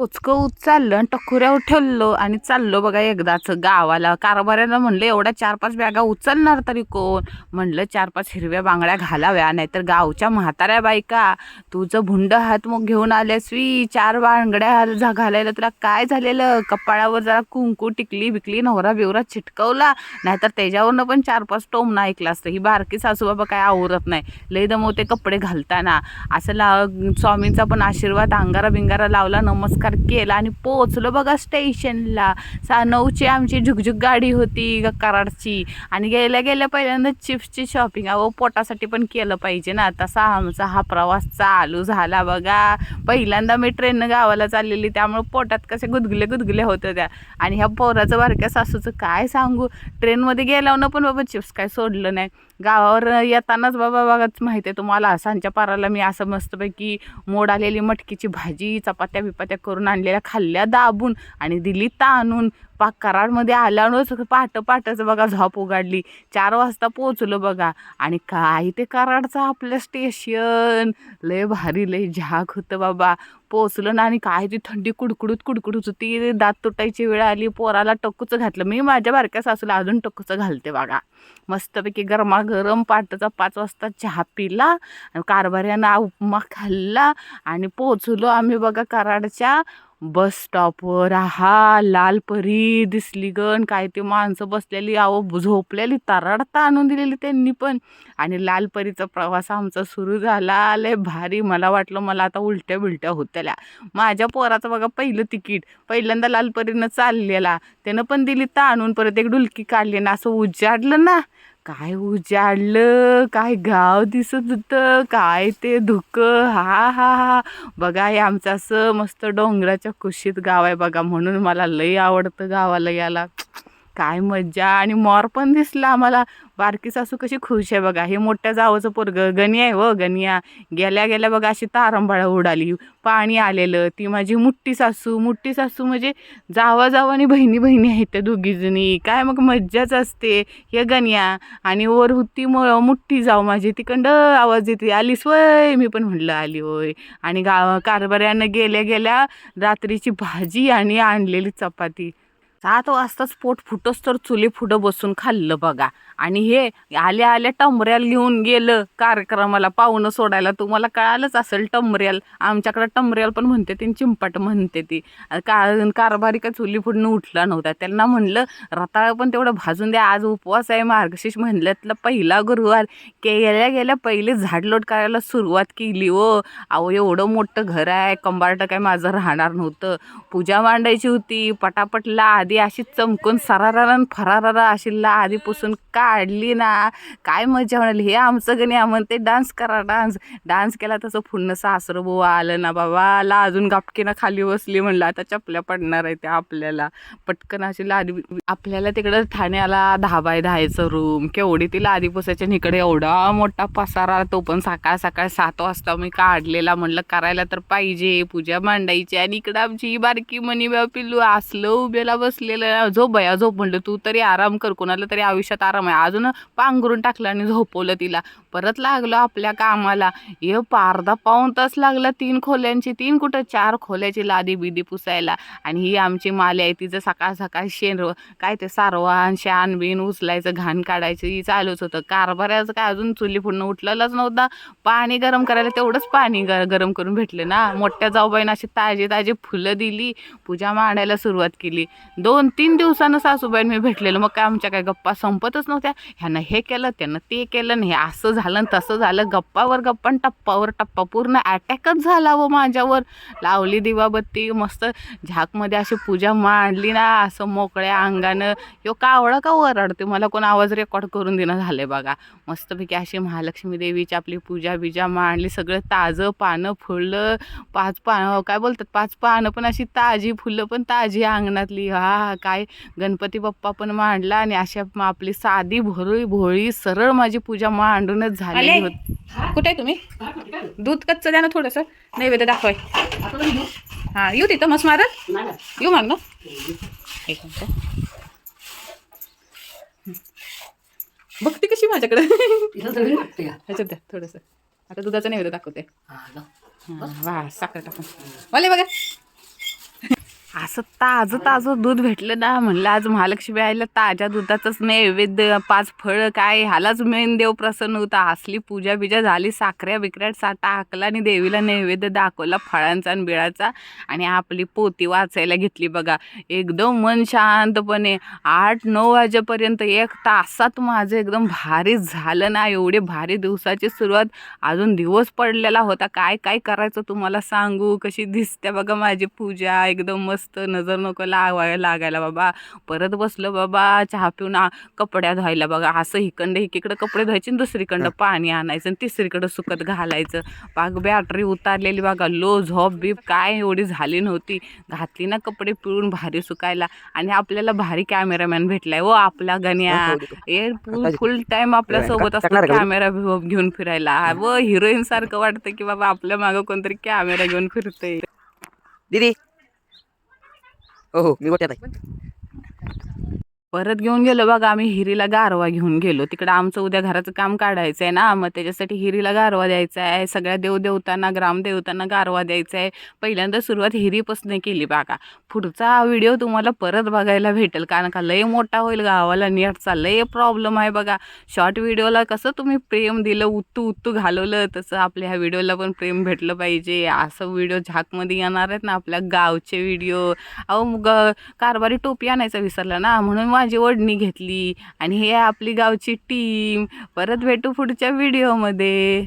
उचकं चाललं आणि टकुऱ्यावर ठेवलं आणि चाललो बघा एकदाच गावाला. कारभाऱ्यानं म्हणलं एवढ्या चार पाच बॅगा उचलणार तरी कोण? म्हणलं चार पाच हिरव्या बांगड्या घालाव्या नाहीतर गावच्या म्हाताऱ्या बायका तुझं भुंड हात मग घेऊन आल्यास वी चार बांगड्या झा- घालायला तुला काय झालेलं? कपाळावर जरा कुंकू टिकली बिकली नवरा बिवरा चिटकवला नाहीतर त्याच्यावरनं पण चार पाच टोमणं ऐकला असतं. ही बारकी सासू बाबा काय आवरत नाही. लय दमवते कपडे घालताना. असं ला स्वामींचा पण आशीर्वाद अंगारा बिंगारा लावला नमस्कार केला आणि पोचलो बघा स्टेशनला. सा नऊची आमची झुकझुक गाडी होती कराडची. आणि गेल्या गेल्या पहिल्यांदा चिप्सची शॉपिंग अहो पोटासाठी पण केलं पाहिजे ना. तसा आमचा हा प्रवास चालू झाला बघा. पहिल्यांदा मी ट्रेननं गावाला चाललेली त्यामुळे पोटात कसे गुदगुले गुदगुले होत त्या आणि ह्या पोराचं बारक्या सासूचं काय सांगू? ट्रेनमध्ये गेल्यावर पण बाबा चिप्स काय सोडलं नाही. गावावर येतानाच बाबा बघाच माहिती आहे तुम्हाला सांच्या पाराला मी असं मस्तपैकी मोड आलेली मटकीची भाजी चपात्या बिपात्या करून आणलेल्या खाल्ल्या दाबून आणि दिली ताणून. पा कराडमध्ये आल्यावर पाटं पहाटच बघा झोप उघडली. चार वाजता पोचलो बघा. आणि काय ते कराडचं आपलं स्टेशन लय भारी लय झाक होतं बाबा. पोचलं ना आणि काय ती थंडी कुडकुडूत कुडकुडूच होती. दात तुटायची वेळ आली पोराला टक्कूचं घातलं. मी माझ्या बारक्या सासूला अजून टक्कूचं घालते बघा. मस्तपैकी गरमागरम पाटाचा पाच वाजता चहा पिला आणि कारभाऱ्यानं उपमा खाल्ला आणि पोचलो आम्ही बघा कराडच्या बस स्टॉपवर आहा लाल परी दिसली गण. काय ते माणसं बसलेली आहो झोपलेली तराडता आणून दिलेली त्यांनी पण. आणि लाल परीचा प्रवास आमचा सुरू झाला. लय भारी. मला वाटलं मला आता उलट्या बिलट्या होत्याल्या माझ्या पोराचं बघा पहिलं तिकीट. पहिल्यांदा लाल परीनं चाललेला. त्यानं पण दिली ताणून. परत एक डुलकी काढली ना असं उजाडलं ना. काय उजाडलं काय गाव दिसत होतं काय ते धुकं हा हा हा. बघा हे आमचं असं मस्त डोंगराच्या कुशीत गाव आहे बघा म्हणून मला लई आवडतं गावाला याला काय मज्जा. आणि मोर पण दिसला आम्हाला. बारकी सासू कशी खुश आहे बघा. हे मोठ्या जावचं पोरग. गणी आहे हो, व गनिया गेल्या गेल्या बघा अशी तारंबाळा उडाली. पाणी आलेलं. ती माझी मुठ्ठी सासू. मुठ्ठी सासू म्हणजे जावा जावा आणि बहिणी बहिणी आहेत त्या दोघीजणी काय मग मज्जाच असते. हे गण्या. आणि वर होती म मुठ्ठी जाऊ माझी. तिकडं आवाज येते आलीस वय. मी पण म्हणलं आली होय. आणि गाव कारभाऱ्यानं गेल्या गेल्या रात्रीची भाजी आणि आणलेली चपाती. सात वाजताच पोट फुटस तर चुली फुटं बसून खाल्लं बघा. आणि हे आल्या आल्या टमऱ्याल घेऊन गेलं कार्यक्रमाला पाहुणं सोडायला. तुम्हाला कळालंच असेल टमऱ्याल. आमच्याकडे टमऱ्याल पण म्हणते ती आणि चिंपाट म्हणते ती. का कारभारी काय चुली फुडणं उठला नव्हता. त्यांना म्हणलं रताळ पण तेवढं भाजून द्या. आज उपवास आहे मार्गशीर्ष म्हणल्यातला पहिला गुरुवार. गेल्या गेल्या पहिले झाडलोट करायला सुरुवात केली ओ अहो एवढं मोठं घर आहे. कंबारटं काय माझं राहणार नव्हतं. पूजा मांडायची होती. पटापट नदी अशी चमकून सरारा आणि फरारारा अशी ला आधी पुसून काढली ना. काय मजा म्हणाली हे आमचं गणी म्हणते डान्स करा डान्स डान्स केला तसं पुन्हा सासरं बुवा आलं ना बाबा. ला अजून गापकीनं खाली बसली म्हणलं आता चपल्या पडणार आहे त्या आपल्याला. पटकन अशी लादी आपल्याला तिकडं ठाण्याला दहा बाय दहायचं रूम केवढी ती लादी पुसायच्या आणि इकडे एवढा मोठा पसारा. तो पण सकाळ सकाळ सात वाजता मी काढलेला. म्हणलं करायला तर पाहिजे. पूजा मांडायची आणि इकडं आमची ही बारकी मनी बा पिल्लू असलं उभेला बस बसलेला झोप बया झोप म्हणलं तू तरी आराम कर कोणाला तरी आयुष्यात आराम आहे. अजून पांघरून टाकलं आणि झोपवलं तिला. परत लागलो आपल्या कामाला. हे पारदा पाऊण तास लागला तीन खोल्यांची तीन कुठं चार खोल्याची लादी बिदी पुसायला. आणि ही आमची माली आहे तिचं सकाळ सकाळ शेण काय ते सारवान शान बिन उचलायचं घाण काढायचं ही चालूच होतं. कारभाराचं काय अजून चुली फुडणं उठलेलंच नव्हता. पाणी गरम करायला तेवढंच पाणी ग गरम करून भेटलं ना. मोठ्या जाऊबाईनं अशी ताजी ताजी फुलं दिली पूजा मांडायला सुरुवात केली. दोन दोन तीन दिवसानं सासूबाईंनी मी भेटलेलं. मग काय आमच्या काय गप्पा संपतच नव्हत्या. ह्यानं हे केलं त्यानं ते केलं आणि हे असं झालं तसं झालं. गप्पावर गप्पा आणि टप्पावर टप्पा. पूर्ण अटॅकच झाला व माझ्यावर. लावली दिवाबत्ती मस्त झाकमध्ये अशी पूजा मांडली ना असं मोकळ्या अंगानं. यो कावळा का ओरडते मला कोण आवाज रेकॉर्ड करून देणं झालंय बघा. मस्तपैकी अशी महालक्ष्मी देवीची आपली पूजा बिजा मांडली. सगळं ताजं पानं फुलं पाच पानं काय बोलतात? पाच पानं पण अशी ताजी फुलं पण ताजी अंगणातली. हा काय गणपती बाप्पा पण मांडला आणि अशा म- आपली साधी भोळी भोळी सरळ माझी पूजा मांडूनच आले? होती. कुठे आहे तुम्ही? दूध कच्चं द्या ना थोडंसं. नैवेद्य दाखवाय. हां येऊ तिथं मस्त मारत. येऊ मग ना. एक बघते कशी माझ्याकडे. ह्याच्यात द्या थोडंसं. आता दुधाचं नैवेद्य दाखवते. हां, वा साखर टाकून. वाले बघा. असं ताजं ताजं दूध भेटलं ना म्हणलं आज महालक्ष्मी आईला ताज्या दुधाचंच नैवेद्य पाच फळं काय ह्यालाच मेन देव प्रसन्न होता. असली पूजा बिजा झाली साखऱ्या बिकऱ्या साठा आकला आणि देवीला नैवेद्य दाखवला फळांचा आणि बिळाचा. आणि आपली पोती वाचायला घेतली बघा. एकदम मन शांतपणे आठ नऊ वाजेपर्यंत एक तासात माझं एकदम भारी झालं ना. एवढे भारी दिवसाची सुरुवात. अजून दिवस पडलेला होता. काय काय करायचं तुम्हाला सांगू? कशी दिसते बघा माझी पूजा. एकदम मस्त नजर नको लावायला लागायला बाबा. परत बसलं बाबा चहा पिऊन कपड्या धुवायला बघा. असं इकडं एकीकडं कपडे धुवायचे दुसरीकडं पाणी आणायचं आणि तिसरीकडं सुकत घालायचं. पाक बॅटरी उतारलेली बघा. लो झोप बीप काय एवढी झाली नव्हती. घातली ना कपडे पिळून भारी सुकायला. आणि आपल्याला भारी कॅमेरामॅन भेटलाय हो आपला गण्या. ए फुल टाइम आपल्यासोबत का? कॅमेरा घेऊन फिरायला. व हिरोईन सारखं वाटतं की बाबा आपल्या मागं कोणतरी कॅमेरा घेऊन फिरतंय. दीदी हो हो मी गोट्यात आहे. परत घेऊन गेलो बघा आम्ही हिरीला गारवा घेऊन गेलो. तिकडं आमचं उद्या घराचं काम काढायचं आहे ना मग त्याच्यासाठी हिरीला गारवा द्यायचा आहे सगळ्या देवदेवतांना ग्रामदेवतांना गारवा द्यायचा आहे पहिल्यांदा सुरुवात हिरीपासून केली बघा. पुढचा व्हिडिओ तुम्हाला परत बघायला भेटेल कारण का लय मोठा होईल गावाला नेटचा. लय प्रॉब्लेम आहे बघा. शॉर्ट व्हिडिओला कसं तुम्ही प्रेम दिलं उत्तू उत्तू घालवलं तसं आपल्या ह्या व्हिडिओला पण प्रेम भेटलं पाहिजे. असं व्हिडिओ झाकमध्ये येणार आहेत ना आपल्या गावचे व्हिडिओ अहो मग कारभारी टोपी आणायचा विसरला ना म्हणून माझी ओढणी घेतली आणि हे आपली गावची टीम परत भेटू पुढच्या व्हिडिओमध्ये